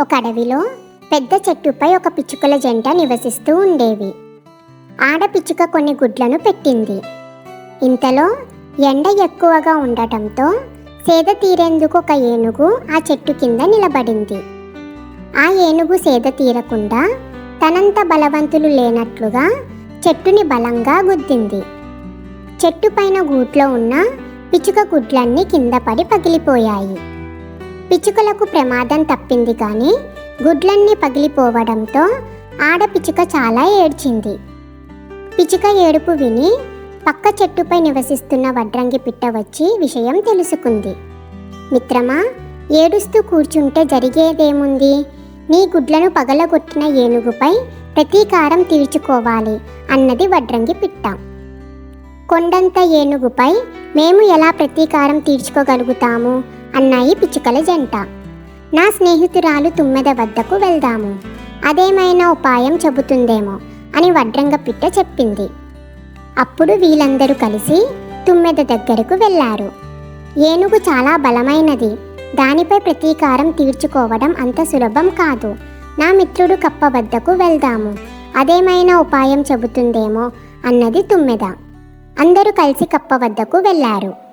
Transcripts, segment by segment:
ఒక అడవిలో పెద్ద చెట్టుపై ఒక పిచ్చుకల జంట నివసిస్తూ ఉండేవి. ఆడపిచ్చుక కొన్ని గుడ్లను పెట్టింది. ఇంతలో ఎండ ఎక్కువగా ఉండటంతో సేద తీరేందుకు ఒక ఏనుగు ఆ చెట్టు కింద నిలబడింది. ఆ ఏనుగు సేద తీరకుండా తనంత బలవంతులు లేనట్లుగా చెట్టుని బలంగా గుద్దింది. చెట్టు పైన గూట్లో ఉన్న పిచ్చుక గుడ్లన్నీ కింద పడి పగిలిపోయాయి. పిచ్చుకలకు ప్రమాదం తప్పింది కానీ గుడ్లన్నీ పగిలిపోవడంతో ఆడపిచ్చుక చాలా ఏడ్చింది. పిచ్చుక ఏడుపు విని పక్క చెట్టుపై నివసిస్తున్న వడ్రంగి పిట్ట వచ్చి విషయం తెలుసుకుంది. మిత్రమా ఏడుస్తూ కూర్చుంటే జరిగేదేముంది? నీ గుడ్లను పగలగొట్టిన ఏనుగుపై ప్రతీకారం తీర్చుకోవాలి అన్నది వడ్రంగి పిట్ట. కొండంత ఏనుగుపై మేము ఎలా ప్రతీకారం తీర్చుకోగలుగుతాము? అన్నాయి పిచ్చుకల జంట. నా స్నేహితురాలు తుమ్మెద వద్దకు వెళ్దాము. అదేమైనా ఉపాయం చెబుతుందేమో అని వడ్రంగ పిట్ట చెప్పింది. అప్పుడు వీళ్ళందరూ కలిసి తుమ్మెద దగ్గరకు వెళ్ళారు. ఏనుగు చాలా బలమైనది. దానిపై ప్రతీకారం తీర్చుకోవడం అంత సులభం కాదు. నా మిత్రుడు కప్ప వద్దకు వెళ్దాము. అదేమైనా ఉపాయం చెబుతుందేమో అన్నది తుమ్మెద. అందరూ కలిసి కప్ప వద్దకు వెళ్ళారు.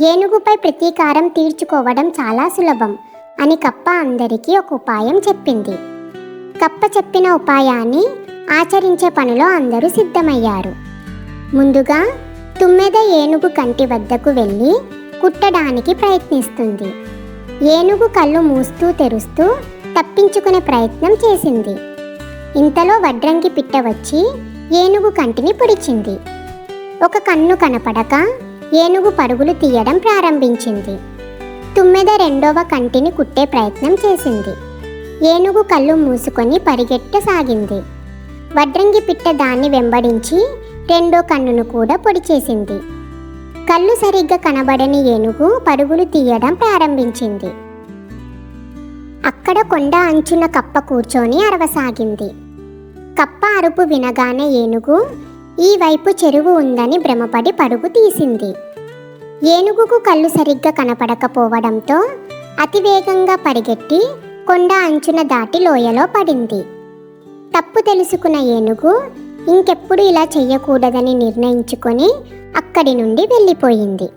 ఏనుగుపై ప్రతీకారం తీర్చుకోవడం చాలా సులభం అని కప్ప అందరికీ ఒక ఉపాయం చెప్పింది. కప్ప చెప్పిన ఉపాయాన్ని ఆచరించే పనిలో అందరూ సిద్ధమయ్యారు. ముందుగా తుమ్మెద ఏనుగు కంటి వద్దకు వెళ్ళి కుట్టడానికి ప్రయత్నిస్తుంది. ఏనుగు కళ్ళు మూస్తూ తెరుస్తూ తప్పించుకునే ప్రయత్నం చేసింది. ఇంతలో వడ్రంగి పిట్ట వచ్చి ఏనుగు కంటిని పొడిచింది. ఒక కన్ను కనపడక ఏనుగు పరుగులు తీయడం ప్రారంభించింది. తుమ్మెద రెండవ కంటిని కుట్టే ప్రయత్నం చేసింది. ఏనుగు కళ్ళు మూసుకొని పరిగెట్టసాగింది. వడ్రంగి పిట్ట దాన్ని వెంబడించి రెండో కన్నును కూడా పొడిచేసింది కళ్ళు సరిగ్గా కనబడని ఏనుగు పరుగులు తీయడం ప్రారంభించింది. అక్కడ కొండ అంచున కప్ప కూర్చొని అరవసాగింది. కప్ప అరుపు వినగానే ఏనుగు ఈ వైపు చెరువు ఉందని భ్రమపడి పరుగు తీసింది. ఏనుగుకు కళ్ళు సరిగ్గా కనపడకపోవడంతో అతివేగంగా పరిగెట్టి కొండ అంచున దాటి లోయలో పడింది. తప్పు తెలుసుకున్న ఏనుగు ఇంకెప్పుడు ఇలా చెయ్యకూడదని నిర్ణయించుకొని అక్కడి నుండి వెళ్ళిపోయింది.